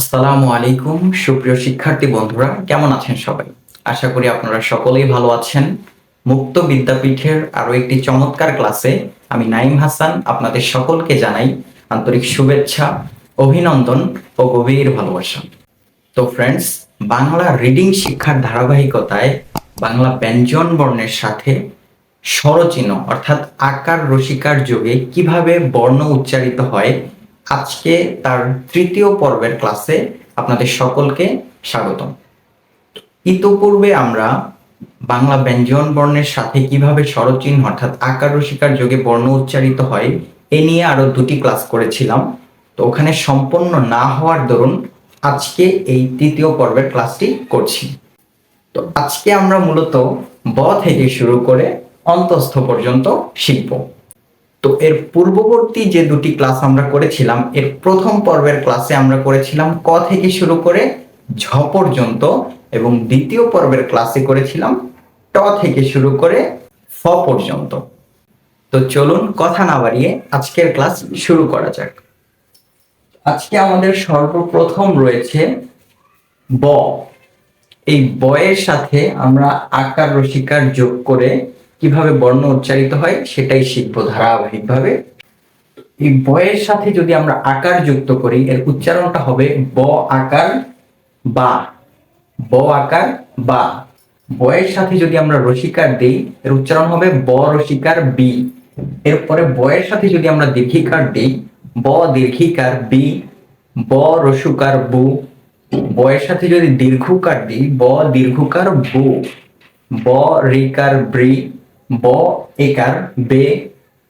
আসসালামু আলাইকুম, সুপ্রিয় শিক্ষার্থী বন্ধুরা, কেমন আছেন সবাই? আশা করি আপনারা সকলেই ভালো আছেন। মুক্ত বিদ্যাপীঠের আরও একটি চমৎকার ক্লাসে আমি নাইম হাসান আপনাদের সকলকে জানাই আন্তরিক শুভেচ্ছা, অভিনন্দন ও গভীর ভালোবাসা। তো ফ্রেন্ডস বাংলা রিডিং শিক্ষার ধারাবাহিকতায় বাংলা ব্যঞ্জন বর্ণের সাথে স্বরচিহ্ন, অর্থাৎ আকার রসিকার যোগে কীভাবে বর্ণ উচ্চারিত হয় আজকে তার তৃতীয় পর্বের ক্লাসে আপনাদের সকলকে স্বাগতম। ইতোপূর্বে আমরা বাংলা ব্যঞ্জন বর্ণের সাথে কীভাবে স্বরচিহ্ন অর্থাৎ আকার রসিকার যোগে বর্ণ উচ্চারিত হয়, এ নিয়ে আরও দুটি ক্লাস করেছিলাম। তো ওখানে সম্পন্ন না হওয়ার দরুন আজকে এই তৃতীয় পর্বের ক্লাসটি করছি। তো আজকে আমরা মূলত ব থেকে শুরু করে অন্তস্থ পর্যন্ত শিখব। তো এর পূর্ববর্তী যে দুটি ক্লাস আমরা করেছিলাম, এর প্রথম পর্বের ক্লাসে আমরা করেছিলাম ক থেকে শুরু করে ঝ পর্যন্ত এবং দ্বিতীয় পর্বের ক্লাসে করেছিলাম ট থেকে শুরু করে ফ পর্যন্ত। তো চলুন কথা না বাড়িয়ে আজকের ক্লাস শুরু করা যাক। আজকে আমাদের সর্বপ্রথম রয়েছে ব। এই বয়ের সাথে আমরা আকার রসিকার যোগ করে কীভাবে বর্ণ উচ্চারিত হয় সেটাই শিখব ধারাবাহিকভাবে। এই বয়ের সাথে যদি আমরা আকার যুক্ত করি, এর উচ্চারণটা হবে ব আকার বা। ব আকার বা। বয়ের সাথে যদি আমরা রসিকার দিই, এর উচ্চারণ হবে ব রসিকার বি। এরপরে বয়ের সাথে যদি আমরা দীর্ঘিকার দিই, ব দীর্ঘিকার বি, ব রসুকার বু। বয়ের সাথে যদি দীর্ঘকার দিই, ব দীর্ঘকার বু, ব রিকার ব্রি ব একার, বে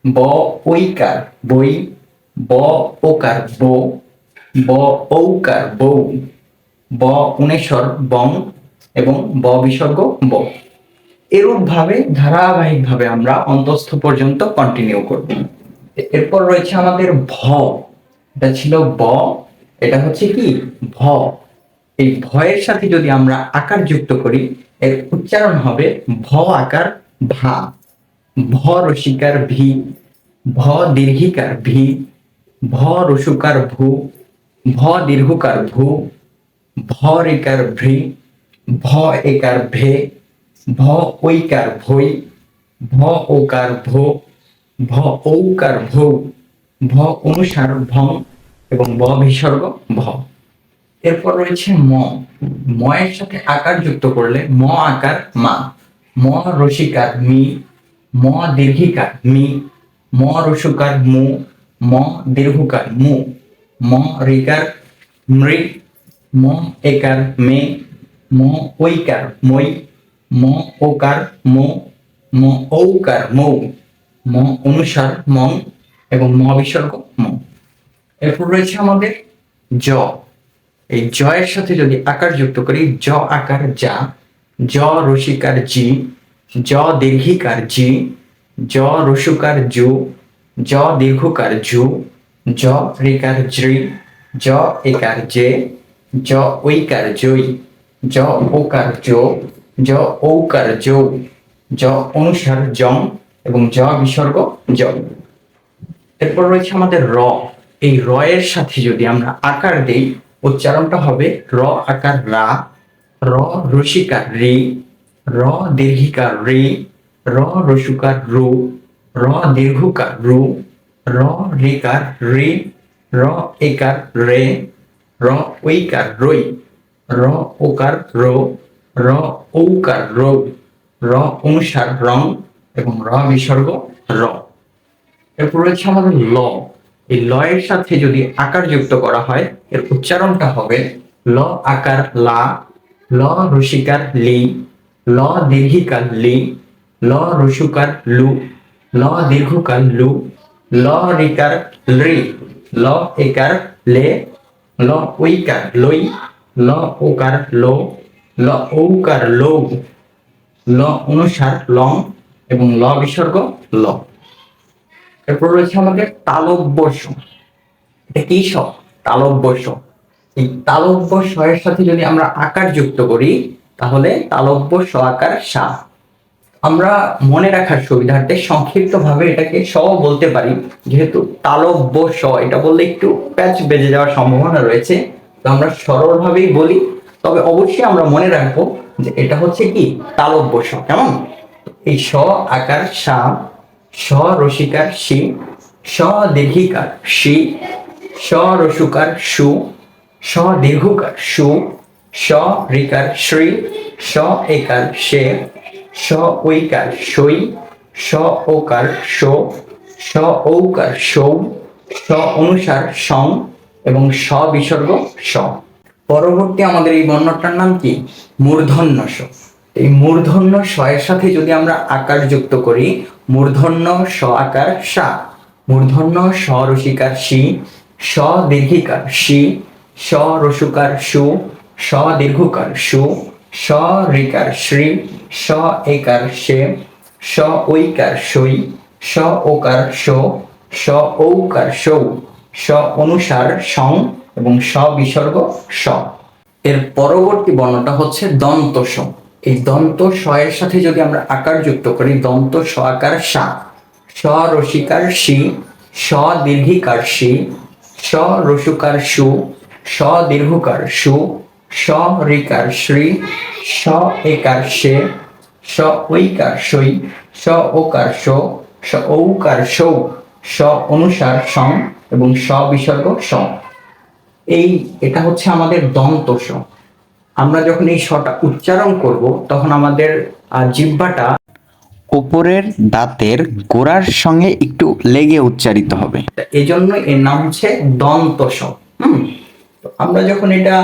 ব ঐকার বই ব ওকার, বো ব ঔকার বউ ব উনেশ্বর, বং এবং ব বিসর্গ, ব। এরূপ ভাবে ধারাবাহিক ভাবে আমরা অন্তস্থ পর্যন্ত কন্টিনিউ করব। এরপর রয়েছে আমাদের ভ। এটা ছিল ব, এটা হচ্ছে কি? ভ। এই ভয়ের সাথে যদি আমরা আকার যুক্ত করি, এর উচ্চারণ হবে ভ আকার ভা ভ রসিকার ভি, ভ দীর্ঘিকার ভি, ভ রসুকার ভু, ভ দীর্ঘকার ভু, ভ রেকার ভ্রি ভ একার ভে, ভ ঐকার ভই ভ ওকার ভো, ভ ঔকার ভৌ, ভ অনুসার ভং এবং ব বিসর্গ ভ। এরপর রয়েছে ম। ময়ের সাথে আকার যুক্ত করলে ম আকার মা। ম রসিকার মি ম দীর্ঘিকার মি ম রসুকার মু ম দীর্ঘকার মু ম রিকার মৃ ম একার মে ম ঐকার মই ম ওকার মো ম ঔকার মৌ ম অনুসার মং এবং ম বিসর্গ ম এরপর রয়েছে আমাদের জ। এই জয়ের সাথে যদি আকার যুক্ত করি, জ আকার যা জ রসিকার জি জ দীর্ঘিকার জি জ রসুকার জু জ দীর্ঘকার জু জ রিকার জ্রি জ একার জে জ ঐকার জই জ ওকার জো জ ঔকার যৌ জ অনুসার জং এবং জ বিসর্গ জ। এরপর রয়েছে আমাদের র। এই র এর সাথে যদি আমরা আকার দেই, উচ্চারণটা হবে র আকার রা। র রসিকার রি, র দীর্ঘিকার রি, র রসুকার রু, র দীর্ঘকার রু, র রিকার রি, র একার রে, র ঐকার রই, র ওকার রো, র ঔকার রৌ, র অনুসার রং এবং র বিসর্গ র। এরপর রয়েছে আমাদের ল। এই ল এর সাথে যদি আকার যুক্ত করা হয়, এর উচ্চারণটা হবে ল আকার লা ল রসিকার লি, ল দীর্ঘিকার লি, ল রসুকার লু, ল দীর্ঘকার লু, ল রিকার লি, ল একার লে, ল ঐকার লই, ল ওকার লো, ল ঔকার লৌ, ল অনুসার লং এবং ল বিসর্গ ল। এরপর রয়েছে আমাদের তালব্য এটা কি স? তালব্য এই তালব্য স এর সাথে যদি আমরা আকার যুক্ত করি, তাহলে তালব্য স আকার সা। আমরা মনে রাখার সুবিধার্থে সংক্ষিপ্ত ভাবে এটাকে স বলতে পারি, যেহেতু তালব্য স এটা বললে একটু প্যাচ বেজে যাওয়ার সম্ভাবনা রয়েছে, তো আমরা সরলভাবেই বলি। তবে অবশ্যই আমরা মনে রাখব যে এটা হচ্ছে কি? তালব্য স কেমন? এই স আকার সা স রসিকার সি স দীর্ঘিকার সি স রসুকার সু স দীর্ঘকার সু স রিকার শ্রী স একার সে স ঐকার সই স ওকার সো স ঔকার সৌ স অনুসার সং এবং স বিসর্গ স পরবর্তী আমাদের এই বর্ণটার নাম কি? মূর্ধন্য স এই মূর্ধন্য স এর সাথে যদি আমরা আকার যুক্ত করি মূর্ধন্য স আকার সা মূর্ধন্য স রসিকার সি স দীর্ঘিকার সি স সু স দীর্ঘকার সু স রিকার শ্রী স একার সে স ঐকার সই স ওকার সো স ঔকার সৌ স অনুসার সং এবং স বিসর্গ স এর পরবর্তী বর্ণটা হচ্ছে দন্ত স এই দন্ত স এর সাথে যদি আমরা আকার যুক্ত করি দন্ত স আকার সা স রসিকার সি স দীর্ঘিকার সি স রসুকার সু স সু স রিকার শ্রী স একার সে স ঐকার সই স ওকার সো স ঔকার সৌ স অনুসার সং এবং স বিসর্গ স এই এটা হচ্ছে আমাদের দন্ত স আমরা যখন এই স্বটা উচ্চারণ করব তখন আমাদের আহ, জিহ্বাটা উপরের দাঁতের গোড়ার সঙ্গে একটু লেগে উচ্চারিত হবে। এই এর নাম হচ্ছে দন্ত স হুম? আমরা যখন এটা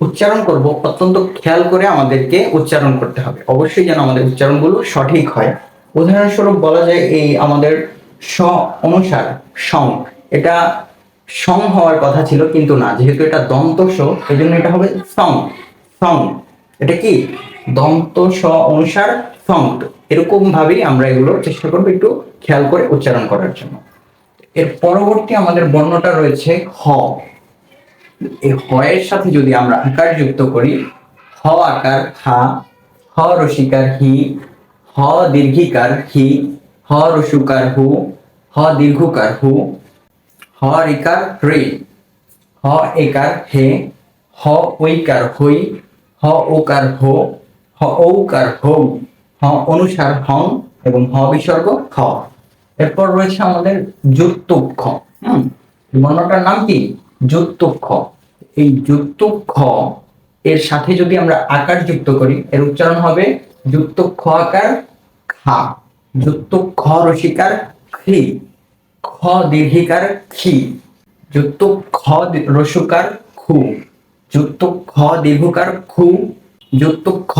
উচ্চারণ করব, অত্যন্ত খেয়াল করে আমাদেরকে উচ্চারণ করতে হবে। অবশ্যই যেন আমাদের উচ্চারণগুলো সঠিক হয়। উদাহরণস্বরূপ বলা যায় এই আমাদের স অনুসার, সং। এটা সং হওয়ার কথা ছিল কিন্তু না, যেহেতু এটা দন্ত স এই জন্য এটা হবে সং। সং, এটা কি? দন্ত স অনুসার, সং। এরকম ভাবেই আমরা এগুলো চেষ্টা করব একটু খেয়াল করে উচ্চারণ করার জন্য। এর পরবর্তী আমাদের বর্ণটা রয়েছে হ। এই হ এর সাথে যদি আমরা আকার যুক্ত করি, হ আকার হা হ রসিকার হি, হ দীর্ঘিকার হি, হ রসুকার হু, হ দীর্ঘকার হু, হ রিকার রে, হ একার হে, হ ঐকার হই, হ ওকার হো, হ ঔকার হৌ হ অনুসার হং এবং হ বিসর্গ খ। এরপর রয়েছে আমাদের হুম? এই বর্ণটার নাম কি? যুক্তক্ষ। এই যুক্তক্ষ এর সাথে যদি আমরা আকার যুক্ত করি, এর উচ্চারণ হবে যুক্ত খ আকার খা। যুক্ত খ রসিকার খি। খ দীর্ঘিকার খি। যুক্ত খ রসুকার খু। যুক্ত খ দীর্ঘকার খু। যুক্ত খ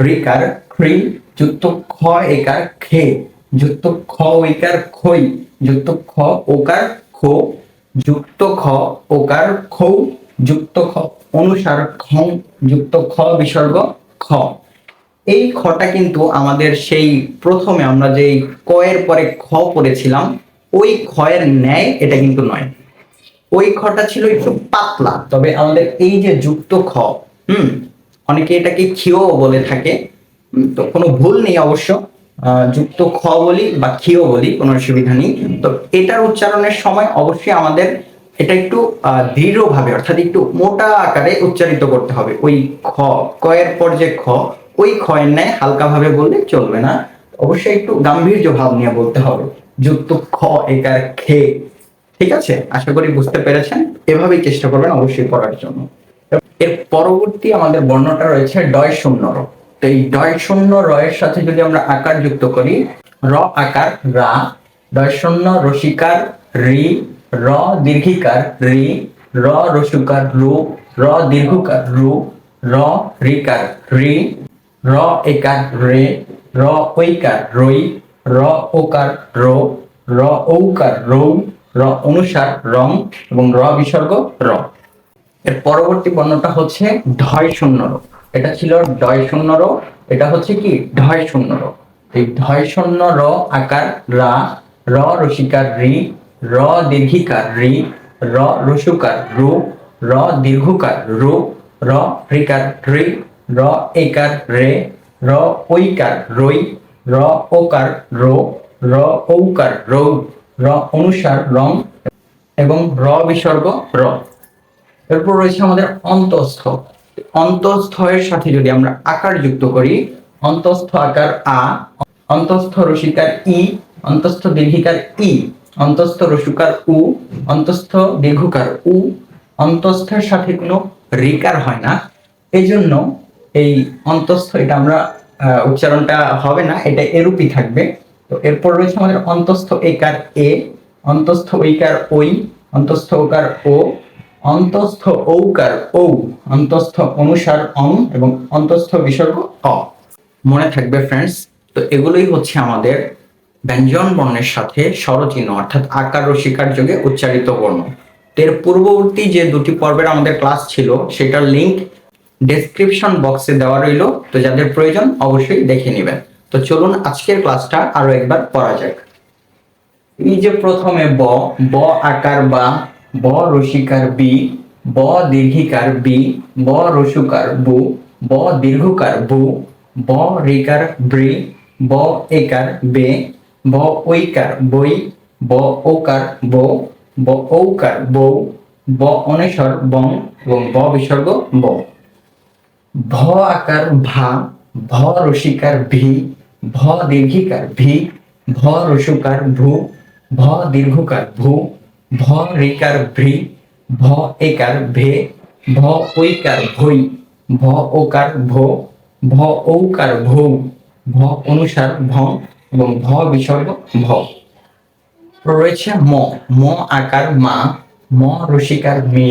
রিকার খ্রি যুক্ত খ একার খে। যুক্ত খ ঐকার খই। যুক্ত খ ওকার খো। যুক্ত খ ওকার খৌ যুক্ত খ, অনুসার খং যুক্ত খ বিসর্গ খ। এই খটা কিন্তু আমাদের সেই প্রথমে আমরা যেই কয়ের পরে খ পড়েছিলাম, ওই খয়ের ন্যায় এটা কিন্তু নয়। ওই খটা ছিল একটু পাতলা, তবে আমাদের এই যে যুক্ত খ, হুম, অনেকে এটাকে খিও বলে থাকে তো কোনো ভুল নেই অবশ্য। যুক্ত খ বলি বা খিও বলি, কোনো অসুবিধা নেই। তো এটার উচ্চারণের সময় অবশ্যই আমাদের এটা একটু দৃঢ়ভাবে, অর্থাৎ একটু মোটা আকারে উচ্চারিত করতে হবে। ওই খ কয়ের পর যে খ, ওই খয়ের ন্যায় হালকাভাবে বললে চলবে না। অবশ্যই একটু গাম্ভীর্য ভাব নিয়ে বলতে হবে। যুক্ত খ, একার খে, ঠিক আছে? আশা করি বুঝতে পেরেছেন। এভাবেই চেষ্টা করবেন অবশ্যই পড়ার জন্য। এর পরবর্তী আমাদের বর্ণটা রয়েছে, ডয় শূন্য এই ডয় শূন্য র এর সাথে যদি আমরা আকার যুক্ত করি, র আকার রা ডয় শূন্য রসিকার রি, র দীর্ঘিকার রি, র রসুকার রু, র দীর্ঘকার রু, র রিকার রি, র একার রে, র ঐকার রই, র ওকার রো, র ঔকার রৌ, র অনুসার রং এবং র বিসর্গ র। এর পরবর্তী বর্ণটা হচ্ছে ঢয় শূন্য র। এটা ছিল ডয় শূন্য র, এটা হচ্ছে কি? ঢয় শূন্য র। এই ঢয় শূন্য র আকার রা, র রসিকার রি, র দীর্ঘিকার রি, র রসুকার রু, র দীর্ঘকার রু, র রিকার রি, র একার রে, র ঐকার রই র ওকার রো, র ঔকার রৌ, র অনুসার রং এবং র বিসর্গ র। এরপর রয়েছে আমাদের অন্তস্থ। অন্তস্থ এর সাথে যদি আমরা আকার যুক্ত করি, অন্তস্থ আকার আ, অন্তস্থ রসিকার ই, অন্তস্থ দীর্ঘিকার ই, অন্তস্থ রসুকার উ, অন্তস্থ দীর্ঘকার উ, অন্তস্থের সাথে কোনো রিকার হয় না। এই জন্য এই অন্তস্থ, এটা আমরা উচ্চারণটা হবে না, এটা এরূপই থাকবে। তো এরপর রয়েছে আমাদের অন্তস্থ একার এ, অন্তস্থ ঐকার ওই অন্তস্থ ওকার ও অন্তস্থ ঔকার ঔ, অন্তস্থ অনুসার অং এবং অন্তস্থ বিসর্গ অ। মনে থাকবে ফ্রেন্ডস তো এগুলোই হচ্ছে আমাদের ব্যঞ্জন বর্ণের সাথে স্বরচিহ্ন, অর্থাৎ আকার রসিকার যোগে উচ্চারিত বর্ণ। এর পূর্ববর্তী যে দুটি পর্বের আমাদের ক্লাস ছিল, সেটার লিংক ডেসক্রিপশন বক্সে দেওয়া রইল, তো যাদের প্রয়োজন অবশ্যই দেখে নেবেন। তো চলুন আজকের ক্লাসটা আরও একবার পড়া যাক। এই যে প্রথমে ব ব আকার বা ব রসিকার বি, ব দীর্ঘিকার বি, ব রসুকার বু, ব দীর্ঘকার বু, ব রিকার ব্রি, ব একার বে, ব ঐকার বই, ব ওকার বো, ব ঔকার বউ ব অনেশ্বর বং এবং ব বিসর্গ ব। ভ আকার ভা, ভ রসিকার ভি, ভ দীর্ঘিকার ভি, ভ রসুকার ভু, ভ দীর্ঘকার ভু ভ রিকার ভ্রি, ভ একার ভে, ভ ঐকার ভই ভ ওকার ভো, ভ ঔকার ভৌ, ভ অনুসার ভ এবং ভ বিসর্গ ভ। রয়েছে ম ম আকার মা, ম রসিকার মি,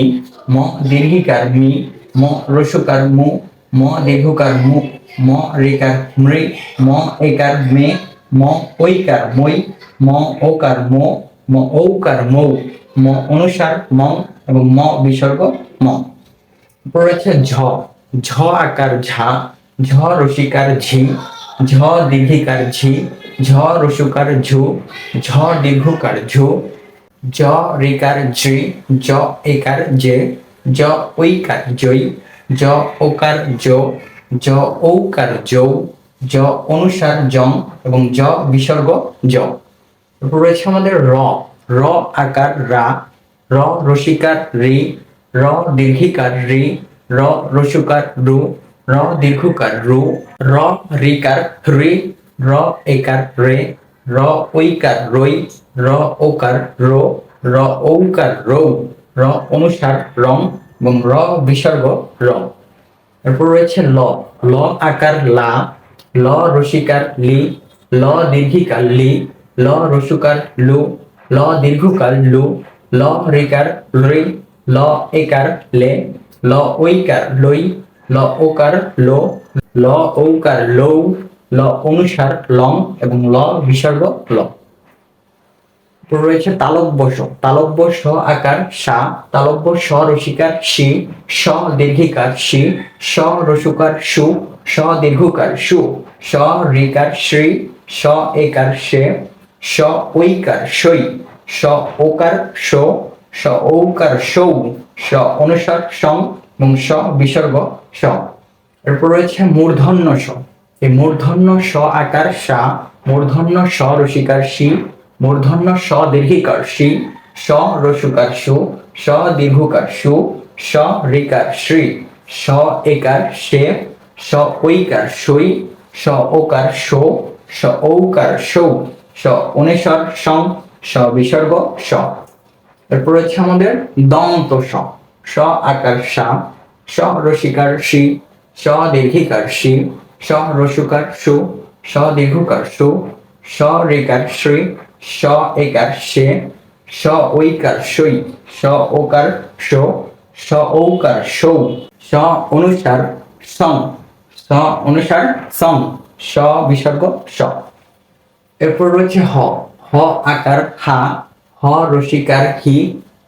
ম দীর্ঘিকার মি, ম রসুকার মু, ম দীর্ঘকার মু, ম রিকার মৃ, ম একার মে, ম ঐকার মই ম ওকার মো ম ঔকার, মৌ, ম অনুসার, মং এবং ম বিসর্গ, ম। রয়েছে ঝ। ঝ আকার ঝা, ঝ রসিকার ঝি, ঝ দীর্ঘিকার ঝি, ঝ রসুকার ঝু, ঝ দীর্ঘকার ঝু, জ রিকার ঝি, জ একার জে, জ ঐকার জই জ ওকার জো, জ ঔকার জৌ, জ অনুসার জং এবং জ বিসর্গ জ। রয়েছে আমাদের র। র আকার রা। র রসিকার রি। র দীর্ঘিকার রি। র রসুকার রু। র দীর্ঘকার রু। র রিকার রি। র একার রে। র ঐকার রই। র ওকার রো। র ঔকার রৌ। র অনুসার রং এবং র বিসর্গ র। এরপর রয়েছে ল। ল আকার লা। ল রসিকার লি। ল দীর্ঘিকার লি। ল রসুকার লু, ল দীর্ঘকার লু, ল রিকার রি ল একার লে, ল ঐকার লই, ল ওকার লো, ল ঔকার লৌ, ল অনুসার লং এবং ল বিসর্গ ল। রয়েছে তালব্য স তালব্য স আকার সা তালব্য স রসিকার সি, স দীর্ঘিকার সি, স রসুকার সু, স দীর্ঘকার সু, স রিকার শ্রী স একার সে স ঐকার সই স ওকার সো স ঔকার সৌ স অনুসার সং এবং স বিসর্গ স। এরপর রয়েছে মূর্ধন্য স এই মূর্ধন্য স আকার সা, মূর্ধন্য স রসিকার সি, মূর্ধন্য স দীর্ঘিকার সি স রসুকার সু স দীর্ঘকার সু স রিকার শ্রী স একার সে স ঐকার সই স ওকার সো স ঔকার সৌ। স, অনুসার, সং, স, বিসর্গ, স। এরপর হচ্ছে আমাদের দন্ত স। স আকার সা, স রসিকার সি, স দীর্ঘিকার সি, স রসুকার সু, স দীর্ঘকার সু, স রেকার শ্রী স একার সে, স ঐকার সই, স ওকার সো, স ঔকার সৌ, স অনুসার সং, স অনুসার সং, স বিসর্গ, স। এরপর রয়েছে হ। হ আকার হা হ রসিকার হি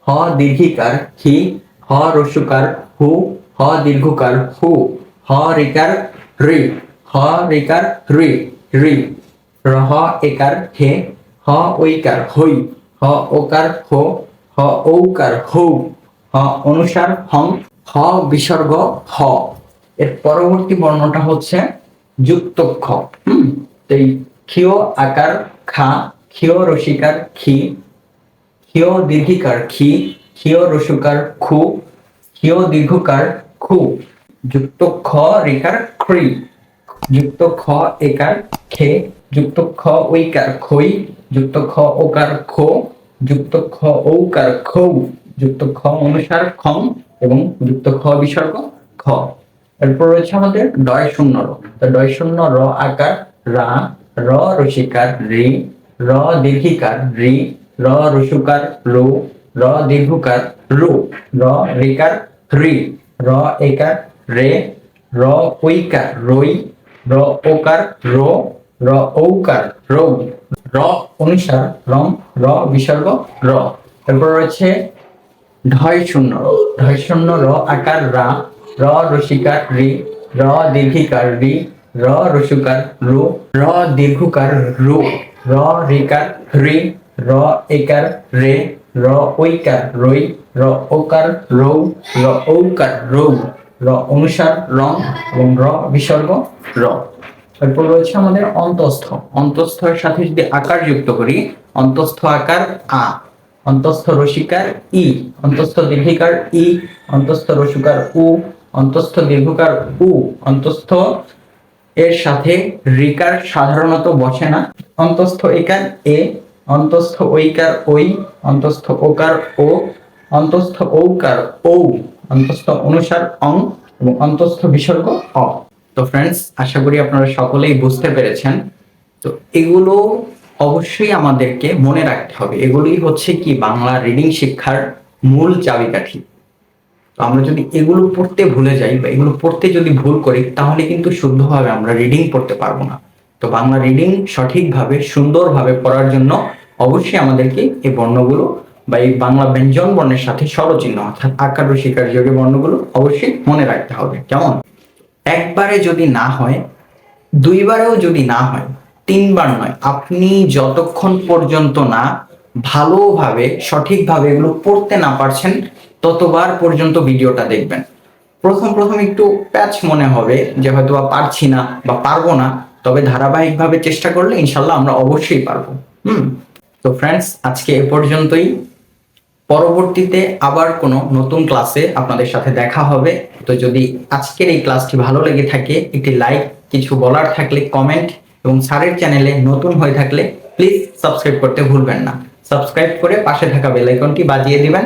হ দীর্ঘিকার হি হ রসুকার হু, হ দীর্ঘকার হু, হ রিকার রি, হ রিকার রি রি, রহ একার হে হ ঐকার হই, হ ওকার হো, হ ঔকার হৌ, হ অনুসার হং হ বিসর্গ হ এর পরবর্তী বর্ণটা হচ্ছে যুক্তক্ষ। হুম, এই ক্ষীয় আকার খা ক্ষীয় রসিকার খি ক্ষীয় দীর্ঘিকার খি ক্ষীয় রসুকার খু ক্ষীয় দীর্ঘকার খু, যুক্ত খ রেখার খ্রি যুক্ত খ একার খে, যুক্ত খ ঐকার খই, যুক্ত খ ওকার খো, যুক্ত খ ঔকার খৌ, যুক্ত খ অনুসার খং এবং যুক্ত খ বিসর্গ খ। এরপর রয়েছে আমাদের ডয় শূন্য র। ডয় শূন্য র আকার রা র রসিকার রি, র দীর্ঘিকার রি, র রসুকার রো, র দীর্ঘকার রু, র রেকার রি, র একার রে, র ঐকার রই, র ওকার রো, র ঔকার রৌ। র অনুসার রং র বিসর্গ, র। এরপর রয়েছে ঢয় শূন্য ঢয় শূন্য র আকার রা, র রসিকার রি, র দীর্ঘিকার রি র রসুকার রু, র দীর্ঘকার রু, র রিকার রি র একার রে, র ঐকার রই র ওকার রৌ, র ঔকার রৌ, র অনুসার রং এবং র বিসর্গ র। এরপর রয়েছে আমাদের অন্তস্থ। অন্তস্থের সাথে যদি আকার যুক্ত করি, অন্তস্থ আকার আ, অন্তস্থ রসিকার ই, অন্তস্থ দীর্ঘিকার ই, অন্তস্থ রসিকার উ, অন্তস্থ দীর্ঘকার উ, অন্তস্থ এর সাথে রিকার সাধারণত বসে না। অন্তস্থ একার এ, অন্তস্থ ঐকার ওই অন্তস্থ ওকার ও, অন্তস্থ ঔকার ঔ, অন্তস্থ অনুসার অং এবং অন্তস্থ বিসর্গ অ। তো ফ্রেন্ডস আশা করি আপনারা সকলেই বুঝতে পেরেছেন। তো এগুলো অবশ্যই আমাদেরকে মনে রাখতে হবে। এগুলোই হচ্ছে কি বাংলা রিডিং শিক্ষার মূল চাবিকাঠি। তো আমরা যদি এগুলো পড়তে ভুলে যাই বা এগুলো পড়তে যদি ভুল করি, তাহলে কিন্তু শুদ্ধভাবে আমরা রিডিং পড়তে পারব না। তো বাংলা রিডিং সঠিকভাবে, সুন্দরভাবে পড়ার জন্য অবশ্যই আমাদেরকে এই বর্ণগুলো বা এই বাংলা ব্যঞ্জন বর্ণের সাথে স্বরচিহ্ন অর্থাৎ আকার ও শিকার যোগে বর্ণগুলো অবশ্যই মনে রাখতে হবে। কেমন? একবারে যদি না হয়, দুইবারেও যদি না হয়, তিনবার নয়, আপনি যতক্ষণ পর্যন্ত না ভালোভাবে, সঠিকভাবে এগুলো পড়তে না পারছেন ততবার পর্যন্ত ভিডিওটা দেখবেন। প্রথম প্রথম একটু প্যাচ মনে হবে যে হয়তো বা পারছি না বা পারব না, তবে ধারাবাহিকভাবে চেষ্টা করলে ইনশাল্লাহ আমরা অবশ্যই পারব। হুম? তো ফ্রেন্ডস আজকে এ পর্যন্তই। পরবর্তীতে আবার কোনো নতুন ক্লাসে আপনাদের সাথে দেখা হবে। তো যদি আজকের এই ক্লাসটি ভালো লেগে থাকে, একটি লাইক কিছু বলার থাকলে কমেন্ট এবং স্যারের চ্যানেলে নতুন হয়ে থাকলে প্লিজ সাবস্ক্রাইব করতে ভুলবেন না। সাবস্ক্রাইব করে পাশে থাকা বেল আইকনটি বাজিয়ে দিবেন।